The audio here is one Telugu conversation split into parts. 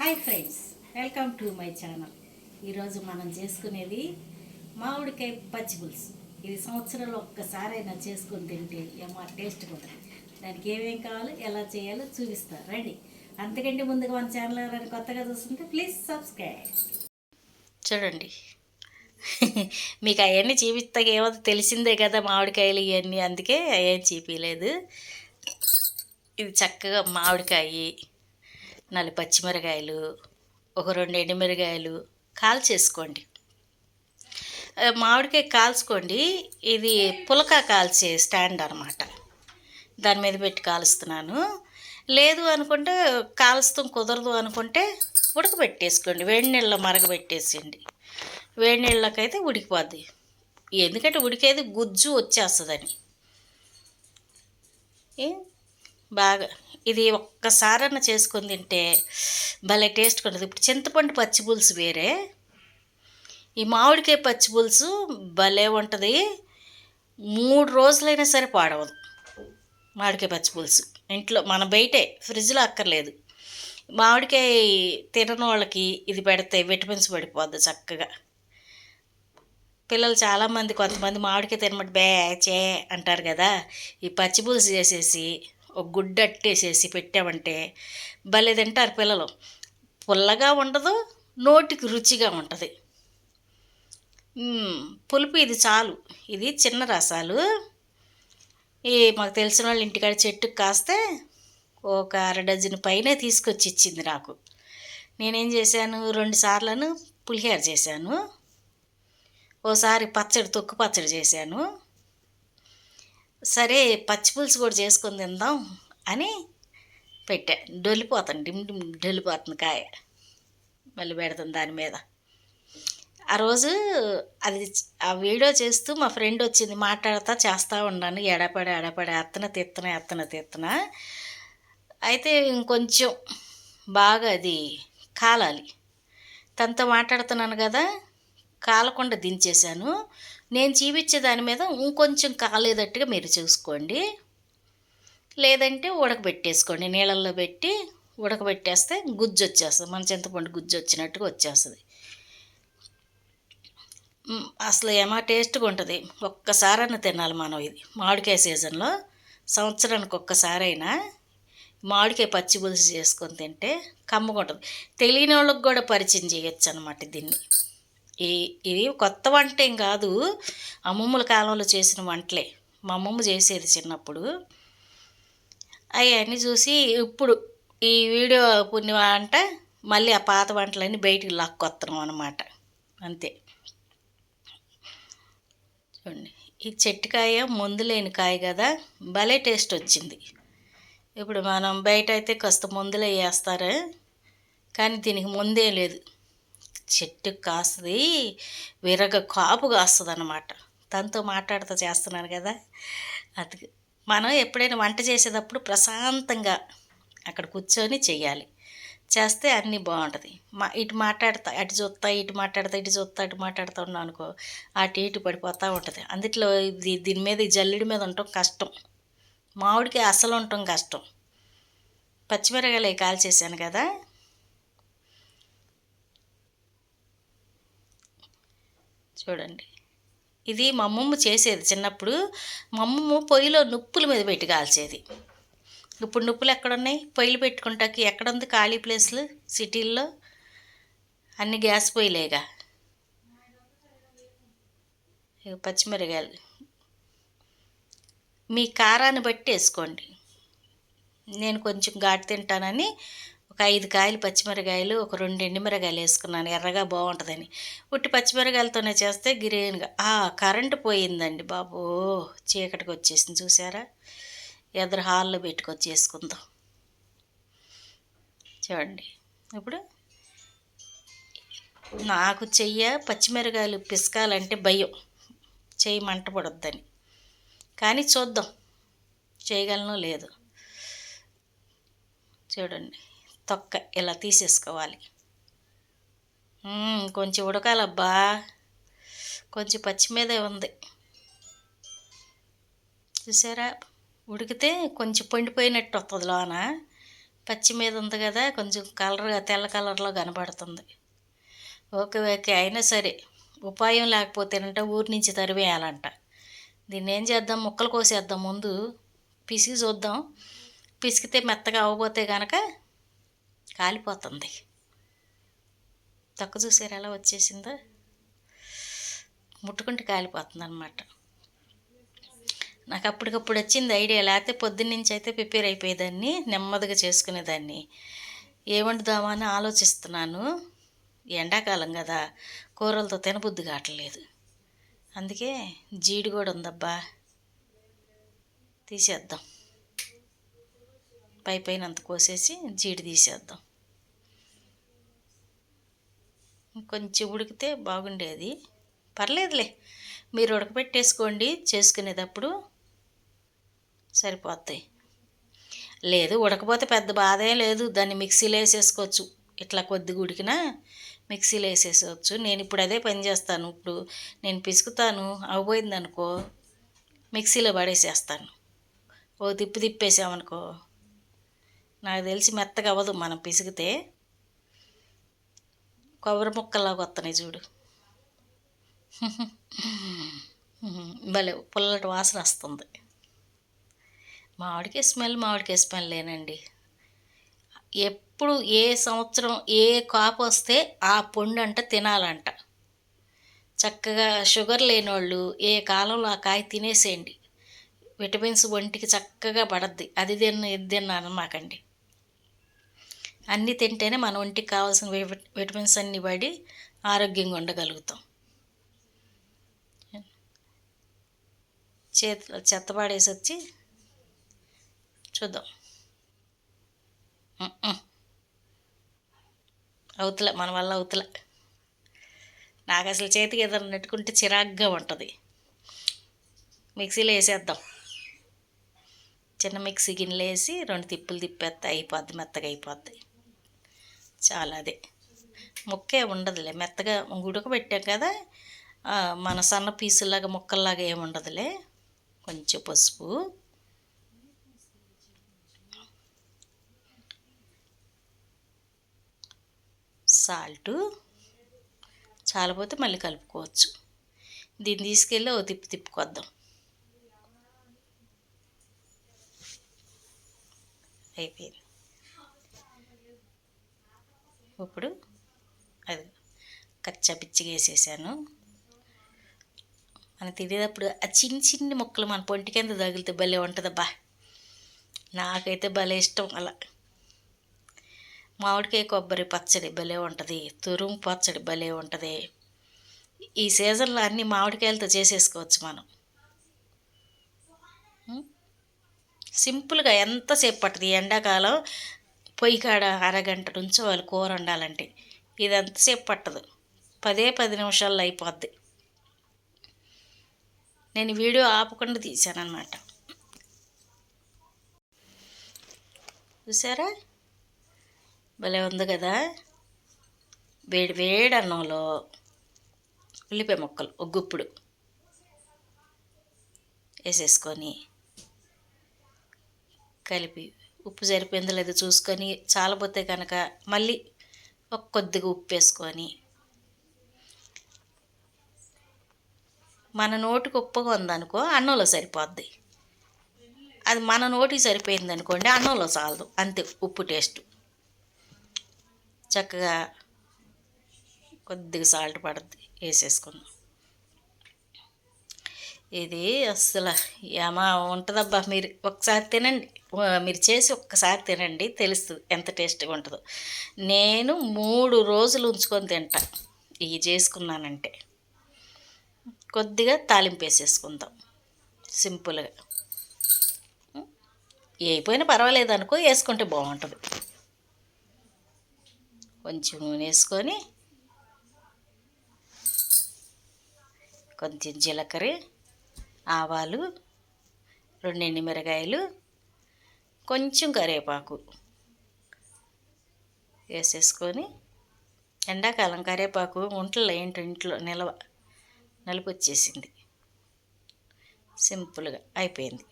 Hi friends welcome to my channel. ఈరోజు మనం చేసుకునేది మామిడికాయ పచ్చి పులుసు. ఇది సంవత్సరంలో ఒక్కసారైనా చేసుకొని తింటే ఏమో టేస్ట్ కూడా దానికి ఏమేం కావాలో ఎలా చేయాలో చూపిస్తారు రండి. అంతకంటే ముందుగా మన ఛానల్ ఎవరైనా కొత్తగా చూస్తుంటే ప్లీజ్ సబ్స్క్రైబ్. చూడండి. మీకు అవన్నీ చూపిస్తా ఏమో తెలిసిందే కదా మామిడికాయలు ఇవన్నీ అందుకే ఏం చూపించలేదు ఇది చక్కగా మామిడికాయ. నాలుగు పచ్చిమిరకాయలు ఒక రెండు ఎండుమిరకాయలు కాల్చేసుకోండి. మామిడికాయ కాల్చుకోండి. ఇది పులక కాల్చే స్టాండ్ అనమాట దాని మీద పెట్టి కాలుస్తున్నాను. లేదు అనుకుంటే కాలుస్తాం కుదరదు అనుకుంటే ఉడకబెట్టేసుకోండి. వేడి నీళ్ళలో మరగబెట్టేసేయండి. వేడి నీళ్ళకైతే ఉడికిపోద్ది. ఎందుకంటే ఉడికేది గుజ్జు వచ్చేస్తుందని. ఏ? బాగా ఇది ఒక్కసారన్న చేసుకొని తింటే భలే టేస్ట్ ఉంటుంది ఇప్పుడు చింతపండు పచ్చి పులుసు వేరే. ఈ మామిడికాయ పచ్చి పులుసు భలే ఉంటుంది. మూడు రోజులైనా సరే పాడవదు మామిడికాయ పచ్చి పులుసు. ఇంట్లో మన బయటే ఫ్రిడ్జ్లో అక్కర్లేదు. మామిడికాయ తినని వాళ్ళకి ఇది పెడితే విటమిన్స్ పడిపోద్ది చక్కగా. పిల్లలు చాలామంది కొంతమంది మామిడికాయ తినమంటే బే చే అంటారు కదా. ఈ పచ్చి పులుసు చేసేసి ఒక గుడ్డ అట్టేసేసి పెట్టామంటే భలే తింటారు పిల్లలు. పుల్లగా ఉండదు నోటికి రుచిగా ఉంటుంది. పులుపు ఇది చాలు. ఇది చిన్న రసాలు. ఈ మాకు తెలిసిన వాళ్ళ ఇంటికాడ చెట్టుకు కాస్తే ఒక అర డజన్ పైనే తీసుకొచ్చి ఇచ్చింది నాకు. నేనేం చేశాను? రెండు సార్లను పులిహోర చేశాను. ఓసారి పచ్చడి తొక్కు పచ్చడి చేశాను. సరే పచ్చి పులుసు కూడా చేసుకొని తిందాం అని పెట్టా. డొల్లిపోతాను. డిమ్ డిమ్ డొల్లిపోతుంది కాయ. మళ్ళీ పెడతాను దాని మీద. ఆ రోజు అది ఆ వీడియో చేస్తూ మా ఫ్రెండ్ వచ్చింది. మాట్లాడతా చేస్తూ ఉన్నాను ఎడపడి ఎడపడి ఎత్తన తెత్తన ఎత్తన తిత్తన. అయితే ఇంకొంచెం బాగా అది కాలాలి. తనతో మాట్లాడుతున్నాను కదా కాలకుండా దించేశాను. నేను చూపించే దాని మీద ఇంకొంచెం కాలేదట్టుగా మీరు చూసుకోండి. లేదంటే ఉడకబెట్టేసుకోండి. నీళ్ళల్లో పెట్టి ఉడకబెట్టేస్తే గుజ్జు వచ్చేస్తుంది. మన చింతపండు గుజ్జు వచ్చినట్టుగా వచ్చేస్తుంది. అసలు ఏమో టేస్ట్గా ఉంటుంది. ఒక్కసారైనా తినాలి మనం ఇది. మామిడికాయ సీజన్లో సంవత్సరానికి ఒక్కసారైనా మామిడికాయ పచ్చి పులుసు చేసుకొని తింటే కమ్మగా ఉంటుంది తెలియని వాళ్ళకి కూడా పరిచయం చేయొచ్చు అనమాట దీన్ని. ఈ ఇది కొత్త వంట ఏం కాదు. అమ్మమ్మల కాలంలో చేసిన వంటలే. మా అమ్మమ్మ చేసేది చిన్నప్పుడు. అవన్నీ చూసి ఇప్పుడు ఈ వీడియో పుణ్య వంట మళ్ళీ ఆ పాత వంటలన్నీ బయటికి లాక్కొస్తున్నాం అనమాట అంతే. చూడండి. ఈ చెట్టుకాయ ముందు లేని కాయ కదా భలే టేస్ట్ వచ్చింది. ఇప్పుడు మనం బయట అయితే కాస్త మందులు వేస్తారు? కానీ దీనికి ముందే లేదు. చెట్టు కాస్తుంది విరగ కాపు కాస్తుంది అనమాట తనతో మాట్లాడుతూ చేస్తున్నాను కదా. అది మనం ఎప్పుడైనా వంట చేసేటప్పుడు ప్రశాంతంగా అక్కడ కూర్చొని చెయ్యాలి. చేస్తే అన్నీ బాగుంటుంది. మా ఇటు మాట్లాడతా అటు చూస్తా ఇటు మాట్లాడతా ఇటు చూస్తా ఇటు మాట్లాడుతూ ఉన్నాను అనుకో అటు ఇటు పడిపోతూ ఉంటుంది. అందుట్లో ఇది దీని మీద ఈ జల్లుడి మీద ఉండటం కష్టం. మామిడికి అసలు ఉండటం కష్టం. పచ్చిమిరకాయలు అవి కాల్చేసాను కదా. చూడండి. ఇది మా అమ్మమ్మ చేసేది చిన్నప్పుడు. మా అమ్మమ్మ పొయ్యిలో నుప్పుల మీద పెట్టి కాల్చేది. ఇప్పుడు నుప్పులు ఎక్కడున్నాయి? పొయ్యిలు పెట్టుకుంటాకి ఎక్కడుంది ఖాళీ ప్లేస్లు? సిటీల్లో? అన్ని గ్యాస్ పొయ్యిలేగా? ఇక పచ్చిమిరకాయలు. మీ కారాన్ని బట్టి వేసుకోండి. నేను కొంచెం ఘాటు తింటానని ఒక ఐదు కాయలు పచ్చిమిరకాయలు ఒక రెండు ఎండుమిరకాయలు వేసుకున్నాను. ఎర్రగా బాగుంటుందని. ఉట్టి పచ్చిమిరకాయలతోనే చేస్తే గ్రీన్గా. ఆ కరెంటు పోయిందండి బాబు. చీకటికి వచ్చేసింది చూసారా? ఎదురు హాల్లో పెట్టుకొచ్చి వేసుకుందాం. చూడండి. ఇప్పుడు నాకు చెయ్య పచ్చిమిరకాయలు పిసకాలంటే భయం. చెయ్యి మంట పడొద్దని. కానీ చూద్దాం. చేయగలనో లేదు. చూడండి. తొక్క ఇలా తీసేసుకోవాలి. కొంచెం ఉడకాలబ్బా. కొంచెం పచ్చి మీదే ఉంది. చూసారా? ఉడికితే కొంచెం పండిపోయినట్టు వస్తుంది లోన. పచ్చి మీద ఉంది కదా కొంచెం కలర్గా తెల్ల కలర్లో కనబడుతుంది. ఓకే ఓకే అయినా సరే. ఉపాయం లేకపోతేనంట ఊరి నుంచి తరివేయాలంట దీన్ని ఏం చేద్దాం? ముక్కలు కోసేద్దాం ముందు. పిసికి చూద్దాం. పిసికితే మెత్తగా అవ్వబోతే కనుక కాలిపోతుంది. తొక్క చూసారు ఎలా వచ్చేసిందో ముట్టుకుంటే కాలిపోతుంది అనమాట నాకు అప్పటికప్పుడు వచ్చింది ఐడియా లేకపోతే పొద్దున్న నుంచి అయితే ప్రిపేర్ అయిపోయేదాన్ని నెమ్మదిగా చేసుకునేదాన్ని. ఏ వండుదామా అని ఆలోచిస్తున్నాను. ఎండాకాలం కదా కూరలతో తినబుద్ధి కావట్లేదు. అందుకే జీడి కూడా ఉందబ్బా తీసేద్దాం. పై పైన అంత కోసేసి జీడి తీసేద్దాం. కొంచెం ఉడికితే బాగుండేది. పర్లేదులే మీరు ఉడకబెట్టేసుకోండి చేసుకునేటప్పుడు సరిపోతాయి. లేదు ఉడకపోతే పెద్ద బాధే లేదు దాన్ని మిక్సీలో వేసేసుకోవచ్చు. ఇట్లా కొద్దిగా ఉడికినా మిక్సీలో వేసేసుకోవచ్చు నేను ఇప్పుడు అదే పని చేస్తాను. ఇప్పుడు నేను పిసుకుతాను అవ్వబోయింది అనుకో మిక్సీలో పడేసేస్తాను. ఓ తిప్పి తిప్పేసామనుకో నాకు తెలిసి మెత్తగా అవ్వదు మనం పిసికితే. కొబ్బరి ముక్కల్లాగా వస్తున్నాయి చూడు. భలే పుల్లటి వాసన వస్తుంది. మామిడికాయ స్మెల్ మామిడికాయ స్మెల్ లేనండి. ఎప్పుడు ఏ సంవత్సరం ఏ కాపు వస్తే ఆ పండు అంట తినాలంట. చక్కగా షుగర్ లేనోళ్ళు ఏ కాలంలో ఆ కాయ తినేసేయండి. విటమిన్స్ ఒంటికి చక్కగా పడద్ది. అది తిన్న ఇది తిన్నాను మాకండి. అన్నీ తింటేనే మన ఒంటికి కావాల్సిన విటమిన్స్ అన్నీ పడి ఆరోగ్యంగా ఉండగలుగుతాం. చేతిలో చెత్త పాడేసి వచ్చి చూద్దాం. అవుతులే మన వల్ల అవుతులే. నాకు అసలు చేతికి ఏదైనా నెట్టుకుంటే చిరాగ్గా ఉంటుంది. మిక్సీలో వేసేద్దాం. చిన్న మిక్సీ గిన్నెలు వేసి రెండు తిప్పులు తిప్పేస్తే అయిపోద్ది మెత్తగా అయిపోద్ది. చాలా అదే. ముక్కే ఉండదులే. మెత్తగా ఉడకబెట్టాం కదా మన సన్న పీసులాగా ముక్కల్లాగా ఏమి ఉండదులే. కొంచెం పసుపు. సాల్టు. చాలపోతే మళ్ళీ కలుపుకోవచ్చు. దీన్ని తీసుకెళ్ళి ఓ తిప్పి తిప్పుకొద్దాం. అయిపోయింది. ఇప్పుడు అది కచ్చా పిచ్చిగా వేసేసాను. మనం తినేటప్పుడు ఆ చిన్న చిన్ని ముక్కలు మన పొంటి కింద తగిలితే భలే ఉంటుందబ్బా. నాకైతే భలే ఇష్టం అలా. మామిడికాయ కొబ్బరి పచ్చడి భలే ఉంటుంది. తురుము పచ్చడి భలే ఉంటుంది. ఈ సీజన్లో అన్ని మామిడికాయలతో చేసేసుకోవచ్చు మనం. సింపుల్గా ఎంతసేపు పట్టదు? ఎండాకాలం పొయ్యి కాడ అరగంట నుంచి వాళ్ళు కూర వండాలంటే ఇది ఎంతసేపు పట్టదు. పదే పది నిమిషాల్లో అయిపోద్ది. నేను వీడియో ఆపకుండా తీశానమాట చూసారా? భలే ఉంది కదా? వేడి వేడి అన్నంలో ఉల్లిపాయ ముక్కలు ఒక గుప్పుడు వేసేసుకొని కలిపి ఉప్పు సరిపోయిందో లేదో చూసుకొని చాలపోతే కనుక మళ్ళీ ఒక కొద్దిగా ఉప్పు వేసుకొని మన నోటికి ఉప్పుగా ఉందనుకో అన్నంలో సరిపోద్ది. అది మన నోటికి సరిపోయింది అనుకోండి అన్నంలో చాలదు. అంతే ఉప్పు టేస్ట్ చక్కగా కొద్దిగా సాల్ట్ పడుద్ది. వేసేసుకుందాం. ఇది అస్సలు ఏమా ఉంటుందబ్బా మీరు. ఒకసారి తినండి. మీరు చేసి ఒక్కసారి తినండి తెలుస్తుంది ఎంత టేస్ట్గా ఉంటుందో. నేను మూడు రోజులు ఉంచుకొని తింటా ఇవి చేసుకున్నానంటే. కొద్దిగా తాలింపు వేసేసుకుందాం సింపుల్గా. అయిపోయినా పర్వాలేదు అనుకో వేసుకుంటే బాగుంటుంది. కొంచెం నూనె వేసుకొని కొంచెం జీలకర్ర ఆవాలు రెండు ఎండుమిరకాయలు కొంచెం కరివేపాకు వేసేసుకొని ఎండాకాలం కరివేపాకు ఒంట్లో ఏంటి ఇంట్లో నిలవ నలుపు వచ్చేసింది సింపుల్గా అయిపోయింది.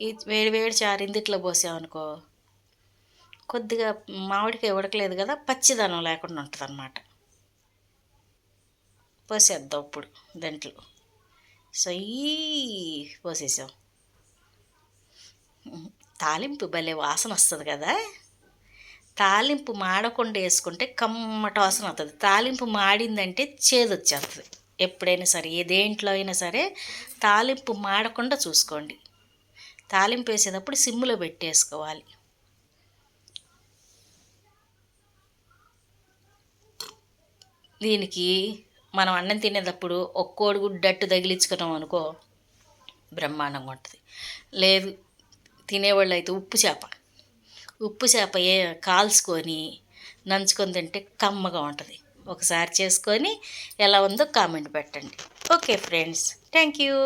ఈ వేడి వేడి చారింది ఇట్లా పోసామనుకో కొద్దిగా మామిడికాయ ఉడకలేదు కదా పచ్చిదనం లేకుండా ఉంటుంది అన్నమాట పోసేద్దాం ఇప్పుడు దాంట్లో. సో ఈ పోసేసాం. తాలింపు భలే వాసన వస్తుంది కదా? తాలింపు మాడకుండా వేసుకుంటే కమ్మట వాసన అవుతుంది తాలింపు మాడిందంటే చేదు వచ్చేస్తుంది ఎప్పుడైనా సరే ఏ దేంట్లో అయినా సరే తాలింపు మాడకుండా చూసుకోండి. తాలింపు వేసేటప్పుడు సిమ్లో పెట్టేసుకోవాలి. దీనికి మనం అన్నం తినేటప్పుడు ఒక గుడ్డట్టు తగిలించుకున్నాం అనుకో బ్రహ్మాండంగా ఉంటుంది. లేదు తినేవాళ్ళు అయితే ఉప్పు చేప. ఉప్పు చేప ఏ కాల్చుకొని నంచుకొని తింటే కమ్మగా ఉంటుంది. ఒకసారి చేసుకొని ఎలా ఉందో కామెంట్ పెట్టండి. Okay friends thank you